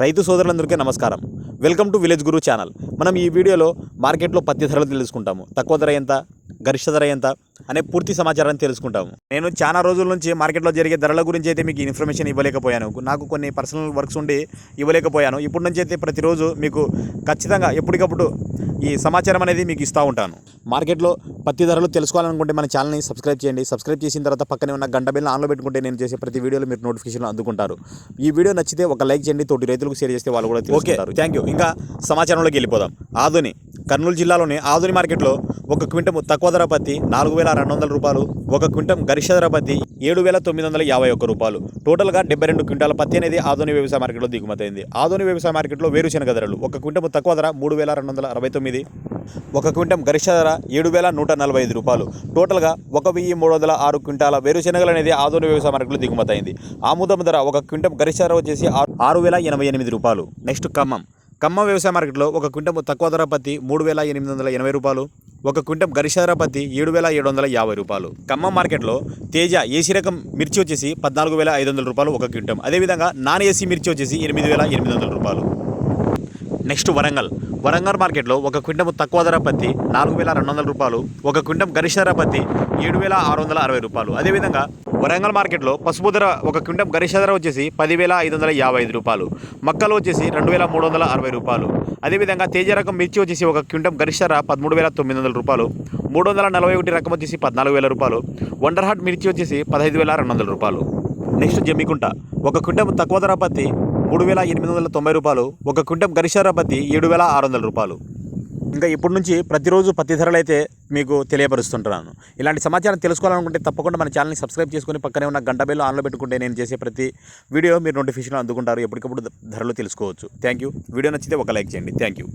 రైతు సోదరులందరికీ నమస్కారం. Welcome to village Guru channel. మనం ఈ వీడియోలో మార్కెట్లో పత్తి ధరలు తెలుసుకుంటాము. తక్కువ ధర ఎంత గరిష్ట ధర ఎంత అనే పూర్తి సమాచారాన్ని తెలుసుకుంటాము. నేను చాలా రోజుల నుంచి మార్కెట్లో జరిగే ధరల గురించి అయితే మీకు ఇన్ఫర్మేషన్ ఇవ్వలేకపోయాను. నాకు కొన్ని పర్సనల్ వర్క్స్ ఉండి ఇవ్వలేకపోయాను. ఇప్పటి నుంచి అయితే ప్రతిరోజు మీకు ఖచ్చితంగా ఎప్పటికప్పుడు ఈ సమాచారం అనేది మీకు ఇస్తూ ఉంటాను. మార్కెట్లో పత్తి ధరలు తెలుసుకోవాలనుకుంటే మన ఛానల్ని సబ్స్క్రైబ్ చేయండి. సబ్స్క్రైబ్ చేసిన తర్వాత పక్కనే ఉన్న గంట బిల్లు ఆన్లో పెట్టుకుంటే నేను చేసే ప్రతి వీడియోలో మీరు నోటిఫికేషన్ అందుకుంటారు. ఈ వీడియో నచ్చితే ఒక లైక్ చేయండి తోటి రైతులకు షేర్ చేస్తే వాళ్ళు కూడా ఓకే థ్యాంక్ యూ ఇంకా సమాచారంలోకి వెళ్ళిపోదాం. ఆదుని కర్నూలు జిల్లాలోని ఆదుని మార్కెట్లో ఒక క్వింటం తక్కువ ధర పత్తి నాలుగు వేల రెండు వందల రూపాయలు ఒక క్వింటం గరిష్ట ధర పత్తి ఏడు వేల తొమ్మిది వందల యాభై ఒక్క రూపాయలు. టోటల్గా డెబ్బై రెండు క్వింటాల పత్తి అనేది ఆధునిక వ్యవసాయ మార్కెట్లో దిగుమతి అయింది. ఆధునిక వ్యవసాయ మార్కెట్లో వేరుశనగ ధరలు ఒక క్వింటం తక్కువ ధర మూడు వేల రెండు వందల అరవై తొమ్మిది ఒక క్వింటం గరిష్ట ధర ఏడు వేల నూట నలభై ఐదు రూపాయలు. టోటల్గా ఒక వెయ్యి మూడు వందల ఆరు క్వింటాల వేరుశనగలు అనేది ఆధునిక వ్యవసాయ మార్కెట్లో దిగుమతి ఆముదం ధర ఒక క్వింటం గరిష్ట ధర వచ్చేసి ఆరు- ఆరు వేల ఎనభై ఎనిమిది రూపాయలు. నెక్స్ట్ ఖమ్మం. ఖమ్మం వ్యవసాయ మార్కెట్లో ఒక క్వింటం తక్కువ ధర పత్తి మూడు వేల ఎనిమిది వందల ఎనభై రూపాయలు. ఒక క్వింటం గరిష్ట ధర పత్తి ఏడు వేల ఏడు వందల యాభై రూపాయలు. ఖమ్మం మార్కెట్లో తేజ ఏసీ రకం మిర్చి వచ్చేసి పద్నాలుగు వేల ఐదు వందల రూపాయలు ఒక క్వింటం. అదేవిధంగా నాన్ ఏసీ మిర్చి వచ్చేసి ఎనిమిది వేల ఎనిమిది వందల రూపాయలు. నెక్స్ట్ వరంగల్. వరంగల్ మార్కెట్లో ఒక క్వింటం తక్కువ ధర పత్తి నాలుగు వేల రెండు వందల రూపాయలు ఒక క్వింటం గరిష్ట ధర పత్తి ఏడు వేల ఆరు వందల అరవై రూపాయలు. అదేవిధంగా వరంగల్ మార్కెట్లో పసుపు ధర ఒక క్వింటం గరిష్ట ధర వచ్చేసి పదివేల ఐదు వందల యాభై ఐదు రూపాయలు మక్కలు వచ్చేసి రెండు వేల మూడు వందల అరవై రూపాయలు. అదేవిధంగా తేజ రకం మిర్చి వచ్చేసి ఒక క్వింటం గరిష్ట ధర పదమూడు వేల తొమ్మిది వందల రూపాయలు మూడు వందల నలభై ఒకటి రకం వచ్చేసి పద్నాలుగు వేల రూపాయలు వండర్ హాట్ మిర్చి వచ్చేసి పదహైదు వేల రెండు వందల రూపాయలు. నెక్స్ట్ జమ్మికుంట. ఒక క్వింటం తక్కువ ధర పత్తి మూడు వేల ఎనిమిది వందల తొంభై రూపాయలు ఒక క్వింటం గరిషార పత్తి ఏడు వేల ఆరు వందల రూపాయలు. ఇంకా ఇప్పటి నుంచి ప్రతిరోజు పత్తి ధరలు అయితే మీకు తెలియపరుస్తుంటున్నాను ఇలాంటి సమాచారం తెలుసుకోవాలనుకుంటే తప్పకుండా మన ఛానల్ని సబ్స్క్రైబ్ చేసుకొని పక్కనే ఉన్న గంట బెల్లు ఆన్లో పెట్టుకుంటే నేను చేసే ప్రతి వీడియో మీరు నోటిఫికేషన్ అందుకుంటారు. ఎప్పటికప్పుడు ధరలు తెలుసుకోవచ్చు. Thank you. వీడియో నచ్చితే ఒక లైక్ చేయండి. Thank you.